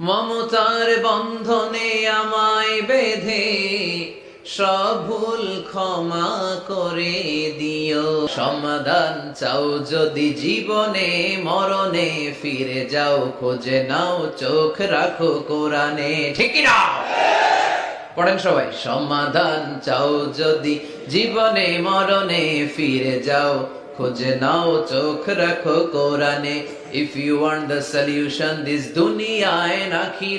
মমতার বন্ধনে আমায় বেঁধে সব ভুল ক্ষমা করে দিও। সমাধান চাও যদি জীবনে, মরণে ফিরে যাও, খোঁজে নাও, চোখ রাখো কোরআনে। ঠিক না পড়েন সবাই, সমাধান চাও যদি জীবনে, মরণে ফিরে যাও খুঁজে নাও চোখ রাখো কোরআনে। If you want the solution this দুনিয়ায় নাকি